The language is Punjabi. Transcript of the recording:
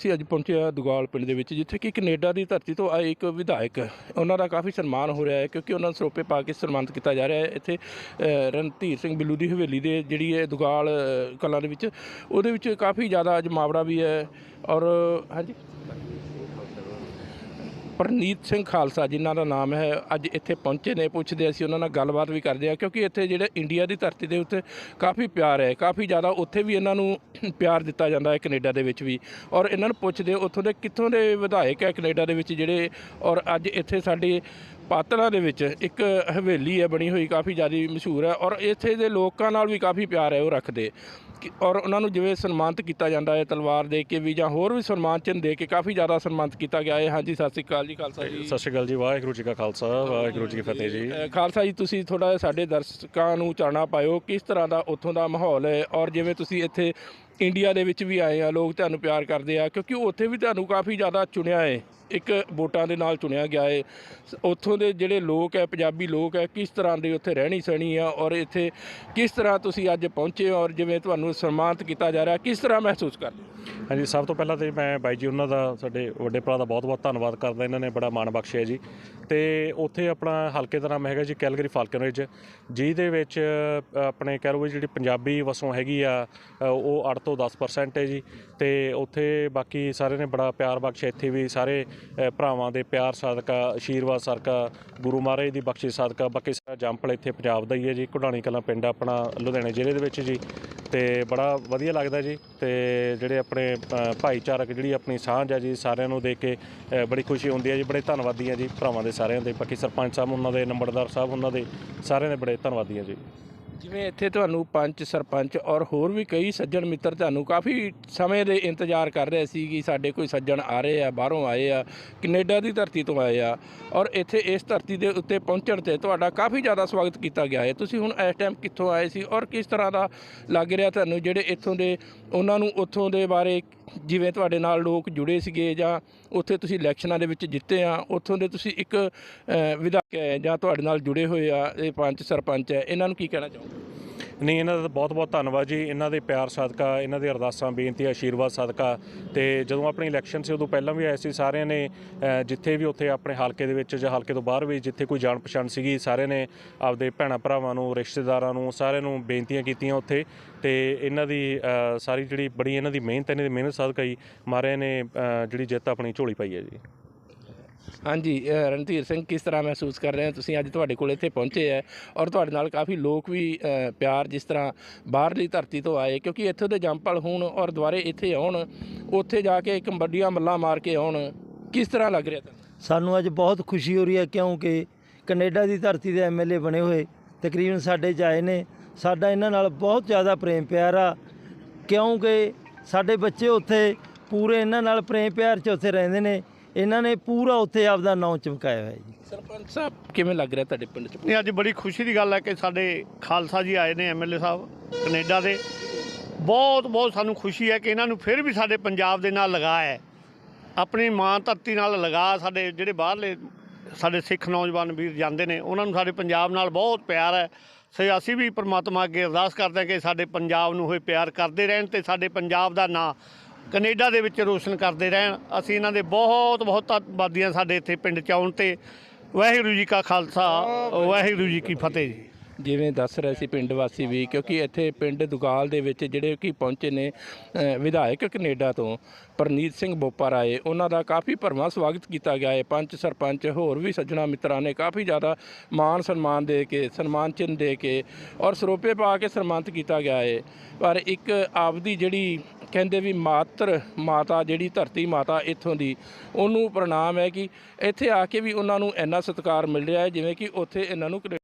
ਅਸੀਂ ਅੱਜ ਪਹੁੰਚੇ ਹਾਂ ਦੁਗਾਲ ਪਿੰਡ ਦੇ ਵਿੱਚ, ਜਿੱਥੇ ਕਿ ਕੈਨੇਡਾ ਦੀ ਧਰਤੀ ਤੋਂ ਆਏ ਇੱਕ ਵਿਧਾਇਕ। ਉਹਨਾਂ ਦਾ ਕਾਫੀ ਸਨਮਾਨ ਹੋ ਰਿਹਾ ਹੈ, ਕਿਉਂਕਿ ਉਹਨਾਂ ਨੂੰ ਸਰੋਪੇ ਪਾ ਕੇ ਸਨਮਾਨਿਤ ਕੀਤਾ ਜਾ ਰਿਹਾ ਹੈ। ਇੱਥੇ ਰਣਧੀਰ ਸਿੰਘ ਬਿੱਲੂ ਦੀ ਹਵੇਲੀ ਦੇ ਜਿਹੜੀ ਹੈ ਦੁਗਾਲ ਕਲਾਂ ਦੇ ਵਿੱਚ, ਉਹਦੇ ਵਿੱਚ ਕਾਫੀ ਜ਼ਿਆਦਾ ਅੱਜ ਜਮਾਵੜਾ ਵੀ ਹੈ ਔਰ, ਹਾਂਜੀ? ਪਰਨੀਤ ਸਿੰਘ ਖਾਲਸਾ, ਜਿਨ੍ਹਾਂ ਦਾ ਨਾਮ ਹੈ, ਅੱਜ ਇੱਥੇ ਪਹੁੰਚੇ ਨੇ, ਪੁੱਛਦੇ ਅਸੀਂ ਉਹਨਾਂ ਨਾਲ ਗੱਲਬਾਤ ਵੀ ਕਰਦੇ ਆ, ਕਿਉਂਕਿ ਇੱਥੇ ਜਿਹੜੇ ਇੰਡੀਆ ਦੀ ਧਰਤੀ ਦੇ ਉੱਤੇ ਕਾਫੀ ਪਿਆਰ ਹੈ, ਕਾਫੀ ਜ਼ਿਆਦਾ ਉੱਥੇ ਵੀ ਇਹਨਾਂ ਨੂੰ ਪਿਆਰ ਦਿੱਤਾ ਜਾਂਦਾ ਹੈ, ਕੈਨੇਡਾ ਦੇ ਵਿੱਚ ਵੀ। ਔਰ ਇਹਨਾਂ ਨੂੰ ਪੁੱਛਦੇ ਉੱਥੋਂ ਦੇ ਕਿੱਥੋਂ ਦੇ ਵਿਧਾਇਕ ਹੈ ਕੈਨੇਡਾ ਦੇ ਵਿੱਚ ਜਿਹੜੇ, ਔਰ ਅੱਜ ਇੱਥੇ ਸਾਡੇ ਪਾਤੜਾ ਦੇ ਵਿੱਚ ਇੱਕ ਹਵੇਲੀ ਹੈ, ਬਣੀ ਹੋਈ, ਕਾਫੀ ਜ਼ਿਆਦਾ ਮਸ਼ਹੂਰ ਹੈ, ਔਰ ਇੱਥੇ ਦੇ ਲੋਕਾਂ ਨਾਲ ਵੀ ਕਾਫੀ ਪਿਆਰ ਹੈ, ਉਹ ਰੱਖਦੇ। ਔਰ ਉਹਨਾਂ ਨੂੰ ਜਿਵੇਂ ਸਨਮਾਨਿਤ ਕੀਤਾ ਜਾਂਦਾ ਹੈ ਤਲਵਾਰ ਦੇ ਕੇ ਵੀ ਜਾਂ ਹੋਰ ਵੀ ਸਨਮਾਨ ਚਿੰਨ੍ਹ ਦੇ ਕੇ ਕਾਫੀ ਜ਼ਿਆਦਾ ਸਨਮਾਨਿਤ ਕੀਤਾ ਗਿਆ ਹੈ। ਹਾਂਜੀ ਸਤਿ ਸ੍ਰੀ ਅਕਾਲ ਜੀ ਖਾਲਸਾ ਜੀ। ਸਤਿ ਸ਼੍ਰੀ ਅਕਾਲ ਜੀ ਵਾਹਿਗੁਰੂ ਜੀ ਕਾ ਖਾਲਸਾ ਵਾਹਿਗੁਰੂ ਜੀ ਕੀ ਫਤਿਹ ਜੀ। ਖਾਲਸਾ ਜੀ ਤੁਸੀਂ ਥੋੜਾ ਸਾਡੇ ਦਰਸ਼ਕਾਂ ਨੂੰ ਚਾਣਾ ਪਾਇਓ ਕਿਸ ਤਰ੍ਹਾਂ ਦਾ ਉੱਥੋਂ ਦਾ ਮਾਹੌਲ ਹੈ ਔਰ ਜਿਵੇਂ ਤੁਸੀਂ ਇੱਥੇ ਇੰਡੀਆ ਦੇ ਵਿੱਚ ਵੀ ਆਏ ਆ ਲੋਕ ਤੁਹਾਨੂੰ ਪਿਆਰ ਕਰਦੇ ਆ ਕਿਉਂਕਿ ਉੱਥੇ ਵੀ ਤੁਹਾਨੂੰ ਕਾਫੀ ਜ਼ਿਆਦਾ ਚੁਣਿਆ ਹੈ ਇੱਕ ਵੋਟਾਂ ਦੇ ਨਾਲ ਚੁਣਿਆ ਗਿਆ ਹੈ। ਉੱਥੋਂ ਦੇ ਜਿਹੜੇ ਲੋਕ ਹੈ ਪੰਜਾਬੀ ਲੋਕ ਹੈ ਕਿਸ ਤਰ੍ਹਾਂ ਦੇ ਉੱਥੇ ਰਹਿਣੀ ਸਹਿਣੀ ਆ ਔਰ ਇੱਥੇ ਕਿਸ ਤਰ੍ਹਾਂ ਤੁਸੀਂ ਅੱਜ ਪਹੁੰਚੇ ਔਰ ਜਿਵੇਂ ਤੁਹਾਨੂੰ ਸਨਮਾਨਿਤ ਕੀਤਾ ਜਾ ਰਿਹਾ, ਕਿਸ ਤਰ੍ਹਾਂ ਮਹਿਸੂਸ ਕਰਦੇ ਹਾਂਜੀ, ਸਭ ਤੋਂ ਪਹਿਲਾਂ ਤੇ ਮੈਂ ਬਾਈ ਜੀ ਉਹਨਾਂ ਦਾ, ਸਾਡੇ ਵੱਡੇ ਭਰਾ ਦਾ ਬਹੁਤ-ਬਹੁਤ ਧੰਨਵਾਦ ਕਰਦਾ, ਇਹਨਾਂ ਨੇ ਬੜਾ ਮਾਣ ਬਖਸ਼ਿਆ ਜੀ। ਤੇ ਉੱਥੇ ਆਪਣਾ ਹਲਕੇ ਦਾ ਨਾਮ ਹੈਗਾ ਜੀ ਕੈਲਗਰੀ ਫਾਲਕਨ ਰਿਜ ਜਿਹਦੇ ਵਿੱਚ ਆਪਣੇ ਕਹਿ ਲਓ ਵੀ ਜਿਹੜੀ ਪੰਜਾਬੀ ਵਸੋਂ ਹੈਗੀ ਆ ਉਹ 8 ਤੋਂ 10% ਹੈ ਜੀ। ਤੇ ਉੱਥੇ ਬਾਕੀ ਸਾਰੇ ਨੇ ਬੜਾ ਪਿਆਰ ਬਖਸ਼ਿਆ, ਇੱਥੇ ਵੀ ਸਾਰੇ ਭਰਾਵਾਂ ਦੇ ਪਿਆਰ ਸਦਕਾ ਆਸ਼ੀਰਵਾਦ ਸਦਕਾ, ਗੁਰੂ ਮਹਾਰਾਜ ਦੀ ਬਖਸ਼ਿਸ਼ ਸਦਕਾ, ਬਾਕੀ ਸਾਰਾ ਜੰਪਲ ਇੱਥੇ ਪੰਜਾਬ ਦਾ ਹੀ ਹੈ ਜੀ ਕੁਢਾਣੀ ਕਲਾਂ ਪਿੰਡ ਆਪਣਾ ਲੁਧਿਆਣੇ ਜ਼ਿਲ੍ਹੇ ਦੇ ਵਿੱਚ ਜੀ। ਤੇ ਬੜਾ ਵਧੀਆ ਲੱਗਦਾ ਜੀ ਤੇ ਜਿਹੜੇ ਆਪਣੇ ਭਾਈਚਾਰਕ ਜਿਹੜੀ ਆਪਣੀ ਸਾਂਝ ਹੈ ਜੀ, ਸਾਰਿਆਂ ਨੂੰ ਦੇਖ ਕੇ ਬੜੀ ਖੁਸ਼ੀ ਹੁੰਦੀ ਹੈ ਜੀ, ਬੜੇ ਧੰਨਵਾਦੀ ਹਾਂ ਜੀ, ਭਰਾਵਾਂ ਦੇ ਸਾਰਿਆਂ ਦੇ, ਬਾਕੀ ਸਰਪੰਚ ਸਾਹਿਬ ਉਹਨਾਂ ਦੇ, ਨੰਬਰਦਾਰ ਸਾਹਿਬ ਉਹਨਾਂ ਦੇ, ਸਾਰਿਆਂ ਦੇ ਬੜੇ ਧੰਨਵਾਦੀ ਹਾਂ ਜੀ। ਜਿਵੇਂ ਇੱਥੇ ਤੁਹਾਨੂੰ ਪੰਚ, ਸਰਪੰਚ ਔਰ ਹੋਰ ਵੀ ਕਈ ਸੱਜਣ ਮਿੱਤਰ ਤੁਹਾਨੂੰ ਕਾਫੀ ਸਮੇਂ ਦੇ ਇੰਤਜ਼ਾਰ ਕਰ ਰਹੇ ਸੀ ਕਿ ਸਾਡੇ ਕੋਈ ਸੱਜਣ ਆ ਰਹੇ ਆ, ਬਾਹਰੋਂ ਆਏ ਆ, ਕੈਨੇਡਾ ਦੀ ਧਰਤੀ ਤੋਂ ਆਏ ਆ ਔਰ ਇੱਥੇ ਇਸ ਧਰਤੀ ਦੇ ਉੱਤੇ ਪਹੁੰਚਣ ਤੇ ਤੁਹਾਡਾ ਕਾਫੀ ਜ਼ਿਆਦਾ ਸਵਾਗਤ ਕੀਤਾ ਗਿਆ ਹੈ। ਤੁਸੀਂ ਹੁਣ ਇਸ ਟਾਈਮ ਕਿੱਥੋਂ ਆਏ ਸੀ ਔਰ ਕਿਸ ਤਰ੍ਹਾਂ ਦਾ ਲੱਗ ਰਿਹਾ ਤੁਹਾਨੂੰ, ਜਿਹੜੇ ਇੱਥੋਂ ਦੇ, ਉਹਨਾਂ ਨੂੰ ਉੱਥੋਂ ਦੇ ਬਾਰੇ ਜਿਵੇਂ ਤੁਹਾਡੇ ਨਾਲ ਲੋਕ ਜੁੜੇ ਸੀਗੇ ਜਾਂ ਉੱਥੇ ਤੁਸੀਂ ਇਲੈਕਸ਼ਨਾਂ ਦੇ ਵਿੱਚ ਜਿੱਤੇ ਆ, ਉੱਥੋਂ ਦੇ ਤੁਸੀਂ ਇੱਕ ਵਿਧਾਇਕ ਹੈ ਜਾਂ ਤੁਹਾਡੇ ਨਾਲ ਜੁੜੇ ਹੋਏ ਆ, ਇਹ ਪੰਚ, ਸਰਪੰਚ ਹੈ, ਇਹਨਾਂ ਨੂੰ ਕੀ ਕਹਿਣਾ ਚਾਹੋਗੇ? ਨਹੀਂ, ਇਹਨਾਂ ਦਾ ਬਹੁਤ ਬਹੁਤ ਧੰਨਵਾਦ ਜੀ। ਇਹਨਾਂ ਦੇ ਪਿਆਰ ਸਦਕਾ, ਇਹਨਾਂ ਦੇ ਅਰਦਾਸਾਂ ਬੇਨਤੀਆਂ ਆਸ਼ੀਰਵਾਦ ਸਦਕਾ। ਤੇ ਜਦੋਂ ਆਪਣੀ ਇਲੈਕਸ਼ਨ ਸੀ, ਉਦੋਂ ਪਹਿਲਾਂ ਵੀ ਆਏ ਸੀ। ਸਾਰਿਆਂ ਨੇ ਜਿੱਥੇ ਵੀ ਉੱਥੇ ਆਪਣੇ ਹਲਕੇ ਦੇ ਵਿੱਚ ਜਾਂ ਹਲਕੇ ਤੋਂ ਬਾਹਰ ਵੀ ਜਿੱਥੇ ਕੋਈ ਜਾਣ ਪਛਾਣ ਸੀਗੀ, ਸਾਰਿਆਂ ਨੇ ਆਪਦੇ ਭੈਣਾਂ ਭਰਾਵਾਂ ਨੂੰ, ਰਿਸ਼ਤੇਦਾਰਾਂ ਨੂੰ, ਸਾਰਿਆਂ ਨੂੰ ਬੇਨਤੀਆਂ ਕੀਤੀਆਂ ਉੱਥੇ। ਤੇ ਇਹਨਾਂ ਦੀ ਸਾਰੀ ਜਿਹੜੀ ਬੜੀ ਇਹਨਾਂ ਦੀ ਮਿਹਨਤ, ਇਹਨਾਂ ਦੀ ਮਿਹਨਤ ਸਦਕਾ ਹੀ ਮਾਰੇ ਨੇ ਜਿਹੜੀ ਜਿੱਤ ਆਪਣੀ ਝੋਲੀ ਪਾਈ ਹੈ ਜੀ। ਹਾਂਜੀ ਅ, ਰਣਧੀਰ ਸਿੰਘ ਕਿਸ ਤਰ੍ਹਾਂ ਮਹਿਸੂਸ ਕਰ ਰਹੇ ਹੋ? ਤੁਸੀਂ ਅੱਜ ਤੁਹਾਡੇ ਕੋਲ ਇੱਥੇ ਪਹੁੰਚੇ ਹੈ ਔਰ ਤੁਹਾਡੇ ਨਾਲ ਕਾਫੀ ਲੋਕ ਵੀ ਅ, ਪਿਆਰ ਜਿਸ ਤਰ੍ਹਾਂ ਬਾਹਰਲੀ ਧਰਤੀ ਤੋਂ ਆਏ ਕਿਉਂਕਿ ਇੱਥੋਂ ਦੇ ਜੰਪਲ ਹੋਣ ਔਰ ਦੁਬਾਰੇ ਇੱਥੇ ਆਉਣ ਉੱਥੇ ਜਾ ਕੇ ਇੱਕ ਵੱਡੀਆਂ ਮੱਲਾਂ ਮਾਰ ਕੇ ਆਉਣ ਕਿਸ ਤਰ੍ਹਾਂ ਲੱਗ ਰਿਹਾ ਤੁਹਾਨੂੰ? ਸਾਨੂੰ ਅੱਜ ਬਹੁਤ ਖੁਸ਼ੀ ਹੋ ਰਹੀ ਹੈ ਕਿਉਂਕਿ ਕੈਨੇਡਾ ਦੀ ਧਰਤੀ ਦੇ ਐਮਐਲਏ ਬਣੇ ਹੋਏ ਤਕਰੀਬਨ ਸਾਡੇ ਚ ਆਏ ਨੇ। ਸਾਡਾ ਇਹਨਾਂ ਨਾਲ ਬਹੁਤ ਜ਼ਿਆਦਾ ਪ੍ਰੇਮ ਪਿਆਰ ਆ ਕਿਉਂਕਿ ਸਾਡੇ ਬੱਚੇ ਉੱਥੇ ਪੂਰੇ ਇਹਨਾਂ ਨਾਲ ਪ੍ਰੇਮ ਪਿਆਰ ਚ ਉੱਥੇ ਰਹਿੰਦੇ ਨੇ। ਇਹਨਾਂ ਨੇ ਪੂਰਾ ਉੱਥੇ ਆਪਦਾ ਨਾਂ ਚਮਕਾਇਆ ਹੋਇਆ ਜੀ। ਸਰਪੰਚ ਸਾਹਿਬ ਕਿਵੇਂ ਲੱਗ ਰਿਹਾ ਤੁਹਾਡੇ ਪਿੰਡ 'ਚ? ਨਹੀਂ ਅੱਜ ਬੜੀ ਖੁਸ਼ੀ ਦੀ ਗੱਲ ਹੈ ਕਿ ਸਾਡੇ ਖਾਲਸਾ ਜੀ ਆਏ ਨੇ ਐਮਐਲਏ ਸਾਹਿਬ ਕੈਨੇਡਾ ਦੇ। ਬਹੁਤ ਬਹੁਤ ਸਾਨੂੰ ਖੁਸ਼ੀ ਹੈ ਕਿ ਇਹਨਾਂ ਨੂੰ ਫਿਰ ਵੀ ਸਾਡੇ ਪੰਜਾਬ ਦੇ ਨਾਲ ਲਗਾ ਹੈ। ਆਪਣੀ ਮਾਂ ਧਰਤੀ ਨਾਲ ਲਗਾ ਸਾਡੇ ਜਿਹੜੇ ਬਾਹਰਲੇ ਸਾਡੇ ਸਿੱਖ ਨੌਜਵਾਨ ਵੀਰ ਜਾਂਦੇ ਨੇ ਉਹਨਾਂ ਨੂੰ ਸਾਡੇ ਪੰਜਾਬ ਨਾਲ ਬਹੁਤ ਪਿਆਰ ਹੈ। ਸੋ ਅਸੀਂ ਵੀ ਪ੍ਰਮਾਤਮਾ ਅੱਗੇ ਅਰਦਾਸ ਕਰਦੇ ਹਾਂ ਕਿ ਸਾਡੇ ਪੰਜਾਬ ਨੂੰ ਹੋਏ ਪਿਆਰ ਕਰਦੇ ਰਹਿਣ ਤੇ ਸਾਡੇ ਪੰਜਾਬ ਦਾ ਨਾਂ ਕੈਨੇਡਾ ਦੇ ਵਿੱਚ ਰੋਸ਼ਨ ਕਰਦੇ ਰਹਿਣ। ਅਸੀਂ ਇਹਨਾਂ ਦੇ ਬਹੁਤ ਬਹੁਤ ਧੰਨਵਾਦੀ ਹਾਂ ਸਾਡੇ ਇੱਥੇ ਪਿੰਡ ਚ ਆਉਣ ਤੇ। ਵਾਹਿਗੁਰੂ ਜੀ ਕਾ ਖਾਲਸਾ ਵਾਹਿਗੁਰੂ ਜੀ ਕੀ ਫਤਿਹ ਜੀ। ਜਿਵੇਂ ਦੱਸ ਰਹੇ ਸੀ ਪਿੰਡ ਵਾਸੀ ਵੀ ਕਿਉਂਕਿ ਇੱਥੇ ਪਿੰਡ ਦੁਗਾਲ ਦੇ ਵਿੱਚ ਜਿਹੜੇ ਕਿ ਪਹੁੰਚੇ ਨੇ ਅ, ਵਿਧਾਇਕ ਕੈਨੇਡਾ ਤੋਂ ਪਰਨੀਤ ਸਿੰਘ ਬੋਪਾ ਰਾਏ ਉਹਨਾਂ ਦਾ ਕਾਫੀ ਭਰਵਾਂ ਸਵਾਗਤ ਕੀਤਾ ਗਿਆ ਹੈ। ਪੰਚ ਸਰਪੰਚ ਹੋਰ ਵੀ ਸੱਜਣਾ ਮਿੱਤਰਾਂ ਨੇ ਕਾਫੀ ਜ਼ਿਆਦਾ ਮਾਣ ਸਨਮਾਨ ਦੇ ਕੇ ਸਨਮਾਨ ਚਿੰਨ੍ਹ ਦੇ ਕੇ ਔਰ ਸਰੋਪੇ ਪਾ ਕੇ ਸਨਮਾਨਿਤ ਕੀਤਾ ਗਿਆ ਹੈ। ਪਰ ਇੱਕ ਆਪਦੀ ਜਿਹੜੀ ਕਹਿੰਦੇ ਵੀ ਮਾਤਰ ਮਾਤਾ ਜਿਹੜੀ ਧਰਤੀ ਮਾਤਾ ਇੱਥੋਂ ਦੀ ਉਹਨੂੰ ਪ੍ਰਣਾਮ ਹੈ ਕਿ ਇੱਥੇ ਆ ਕੇ ਵੀ ਉਹਨਾਂ ਨੂੰ ਇੰਨਾ ਸਤਿਕਾਰ ਮਿਲ ਰਿਹਾ ਹੈ ਜਿਵੇਂ ਕਿ ਉੱਥੇ ਇਹਨਾਂ ਨੂੰ ਕੈਨੇ-